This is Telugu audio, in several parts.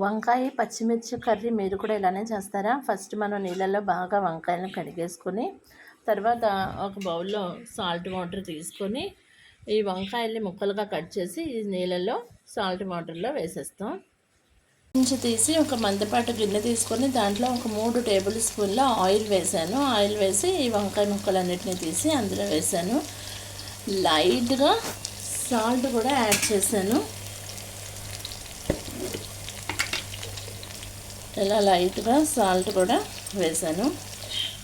వంకాయ పచ్చిమిర్చి కర్రీ మీరు కూడా ఇలానే చేస్తారా? ఫస్ట్ మనం నీళ్ళల్లో బాగా వంకాయలను కడిగేసుకొని తర్వాత ఒక బౌల్లో సాల్ట్ వాటర్ తీసుకొని ఈ వంకాయల్ని ముక్కలుగా కట్ చేసి ఈ నీళ్ళల్లో సాల్ట్ వాటర్లో వేసేస్తాం. నుంచి తీసి ఒక మందపాటు గిన్నె తీసుకొని దాంట్లో ఒక మూడు టేబుల్ స్పూన్ల ఆయిల్ వేసాను. ఆయిల్ వేసి ఈ వంకాయ ముక్కలన్నిటిని తీసి అందులో వేసాను. లైట్గా సాల్ట్ కూడా యాడ్ చేశాను. ఇలా లైట్గా సాల్ట్ కూడా వేసాను.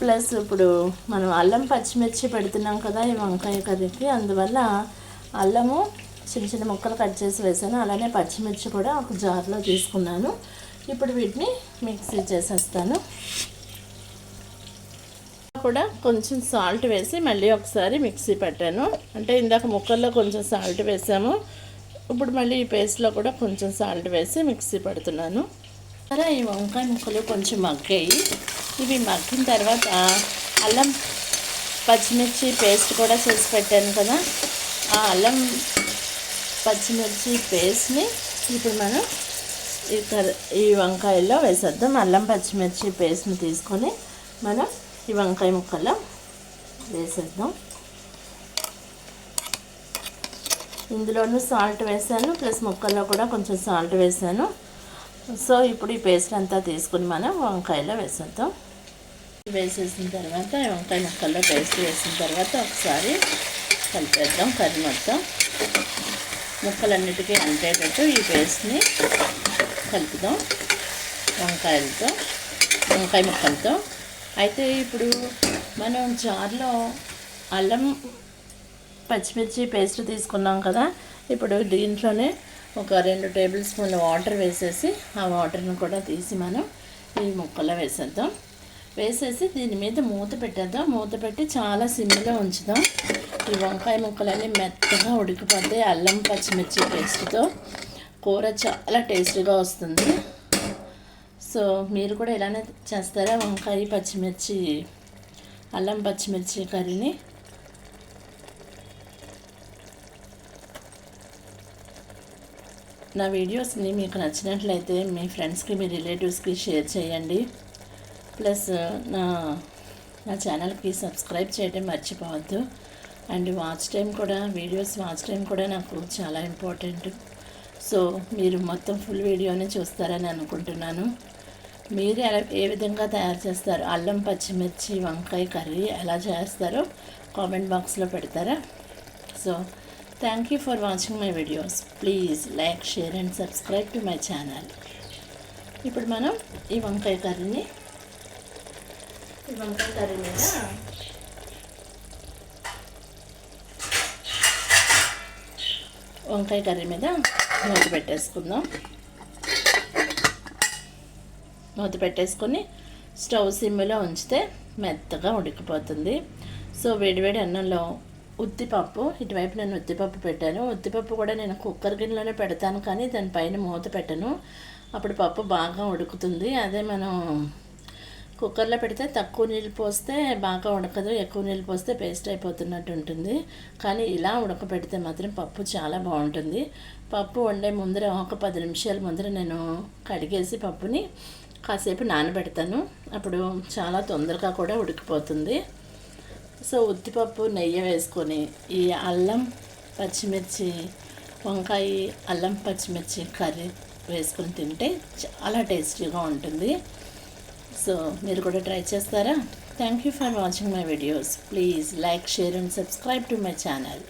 ప్లస్ ఇప్పుడు మనం అల్లం పచ్చిమిర్చి పెడుతున్నాం కదా ఈ వంకాయ కర్రీకి అందువల్ల అల్లము చిన్న చిన్న ముక్కలు కట్ చేసి వేసాను. అలానే పచ్చిమిర్చి కూడా ఒక జార్లో తీసుకున్నాను. ఇప్పుడు వీటిని మిక్సీ చేసేస్తాను. కూడా కొంచెం సాల్ట్ వేసి మళ్ళీ ఒకసారి మిక్సీ పెట్టాను. అంటే ఇందాక ముక్కల్లో కొంచెం సాల్ట్ వేసాము. ఇప్పుడు మళ్ళీ ఈ పేస్ట్లో కూడా కొంచెం సాల్ట్ వేసి మిక్సీ పెడుతున్నాను. సరే ఈ వంకాయ ముక్కలు కొంచెం మగ్గాయి. ఇవి మగ్గిన తర్వాత అల్లం పచ్చిమిర్చి పేస్ట్ కూడా చేసి పెట్టాను కదా. ఆ అల్లం పచ్చిమిర్చి పేస్ట్ని ఇప్పుడు మనం ఈ కర్రీ ఈ వంకాయల్లో వేసేద్దాం. అల్లం పచ్చిమిర్చి పేస్ట్ని తీసుకొని మనం ఈ వంకాయ ముక్కలో వేసేద్దాం. ఇందులోనూ సాల్ట్ వేసాను ప్లస్ ముక్కల్లో కూడా కొంచెం సాల్ట్ వేసాను. సో ఇప్పుడు ఈ పేస్ట్ అంతా తీసుకుని మనం వంకాయలో వేసేద్దాం. వేసేసిన తర్వాత వంకాయ ముక్కల్లో పేస్ట్ వేసిన తర్వాత ఒకసారి కలిపేద్దాం కర్రీ మొత్తం. ముక్కలన్నిటికీ అంటేటట్టు ఈ పేస్ట్ని కలుపుదాం వంకాయలతో వంకాయ ముక్కలతో. అయితే ఇప్పుడు మనం జార్లో అల్లం పచ్చిమిర్చి పేస్ట్ తీసుకున్నాం కదా ఇప్పుడు దీంట్లోనే ఒక రెండు టేబుల్ స్పూన్ల వాటర్ వేసేసి ఆ వాటర్ని కూడా తీసి మనం ఈ ముక్కలో వేసేద్దాం. వేసేసి దీని మీద మూత పెట్టేద్దాం. మూత పెట్టి చాలా సిమ్లో ఉంచుదాం. ఈ వంకాయ ముక్కలన్నీ మెత్తగా ఉడికిపోతాయి. అల్లం పచ్చిమిర్చి పేస్ట్తో. కూర చాలా టేస్టీగా వస్తుంది. సో మీరు కూడా ఇలానే చేస్తారా? వంకాయ పచ్చిమిర్చి అల్లం పచ్చిమిర్చి కర్రీని? నా వీడియోస్ని మీకు నచ్చినట్లయితే మీ ఫ్రెండ్స్కి మీ రిలేటివ్స్కి షేర్ చేయండి. ప్లస్ నా నా ఛానల్కి సబ్స్క్రైబ్ చేయడం మర్చిపోవద్దు. అండ్ వాచ్ టైం కూడా వీడియోస్ వాచ్ టైం కూడా నాకు చాలా ఇంపార్టెంట్. సో మీరు మొత్తం ఫుల్ వీడియోని చూస్తారని అనుకుంటున్నాను. మీరు ఎలా ఏ విధంగా తయారు చేస్తారు? అల్లం పచ్చిమిర్చి వంకాయ కర్రీ ఎలా చేస్తారో కామెంట్ బాక్స్లో పెడతారా? So thank you for watching my videos please like share and subscribe to my channel ఇప్పుడు మనం ఈ వంకాయ కర్రీని ఈ వంకాయ కర్రీ మీద వంకాయ కర్రీ మీద మూత పెట్టేసుకుందాం. మూత పెట్టేసుకొని స్టవ్ సిమ్లో ఉంచితే మెత్తగా ఉడికిపోతుంది. సో వేడివేడి అన్నంలో ఉద్దిపప్పు ఇటువైపు నేను ఉద్దిపప్పు పెట్టాను. ఉద్దిపప్పు కూడా నేను కుక్కర్ గిన్నెలోనే పెడతాను కానీ దానిపైన మూత పెట్టను. అప్పుడు పప్పు బాగా ఉడుకుతుంది. అదే మనం కుక్కర్లో పెడితే తక్కువ నీళ్ళు పోస్తే బాగా ఉడకదు ఎక్కువ నీళ్ళు పోస్తే పేస్ట్ అయిపోతున్నట్టు ఉంటుంది. కానీ ఇలా ఉడకపెడితే మాత్రం పప్పు చాలా బాగుంటుంది. పప్పు వండే ముందర ఒక పది నిమిషాల ముందర నేను కడిగేసి పప్పుని కాసేపు నానబెడతాను. అప్పుడు చాలా తొందరగా కూడా ఉడికిపోతుంది. సో ఉద్దిపప్పు నెయ్యి వేసుకొని ఈ అల్లం పచ్చిమిర్చి వంకాయ అల్లం పచ్చిమిర్చి కర్రీ వేసుకొని తింటే చాలా టేస్టీగా ఉంటుంది. సో మీరు కూడా ట్రై చేస్తారా? Thank you for watching my videos please like share and subscribe to my channel